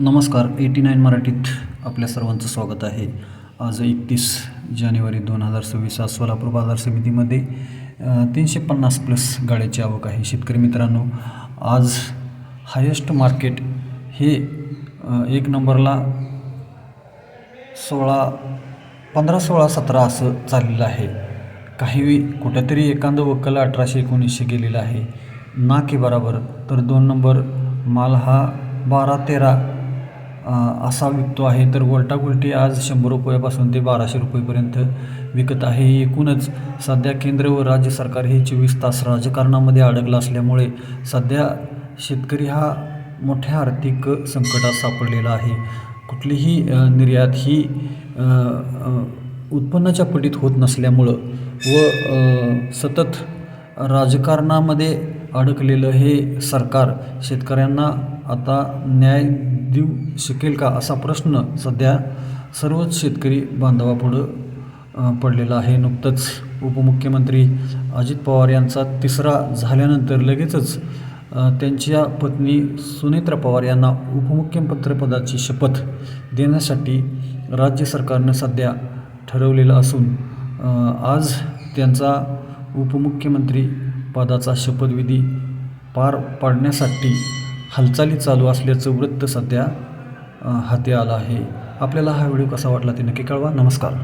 नमस्कार eighty nine मराठीत आपल्या सर्वांचं स्वागत आहे. आज एकतीस जानेवारी दोन हजार सव्वीस आज सोलापूर बाजार समितीमध्ये तीनशे पन्नास प्लस गाड्याची आवक आहे. शेतकरी मित्रांनो आज हायेस्ट मार्केट हे एक नंबरला सोळा पंधरा सोळा सतरा असं चाललेलं आहे. काही कुठेतरी एखादं वक्कल अठराशे एकोणीसशे गेलेलं आहे. ना की बराबर तर दोन नंबर माल हा बारा तेरा असा विकतो आहे. तर गोल्टागोल्टी आज शंभर रुपयापासून ते बाराशे रुपयेपर्यंत विकत आहे. एकूणच सध्या केंद्र व राज्य सरकार हे चोवीस तास राजकारणामध्ये अडकलं असल्यामुळे सध्या शेतकरी हा मोठ्या आर्थिक संकटात सापडलेला आहे. कुठलीही निर्यात ही उत्पन्नाच्या पटीत होत नसल्यामुळं व सतत राजकारणामध्ये अडकलेलं हे सरकार शेतकऱ्यांना आता न्याय देऊ शकेल का असा प्रश्न सध्या सर्वच शेतकरी बांधवापुढं पडलेला आहे. नुकतंच उपमुख्यमंत्री अजित पवार यांचा तिसरा झाल्यानंतर लगेचच त्यांच्या पत्नी सुनेत्रा पवार यांना उपमुख्यमंत्रीपदाची शपथ देण्यासाठी राज्य सरकारनं सध्या ठरवलेलं असून आज त्यांचा उपमुख्यमंत्री पदाचा शपथविधी पार पाडण्यासाठी हालचाली चालू असल्याचं वृत्त सध्या हाती आलं आहे. आपल्याला हा व्हिडिओ कसा वाटला ते नक्की कळवा. नमस्कार.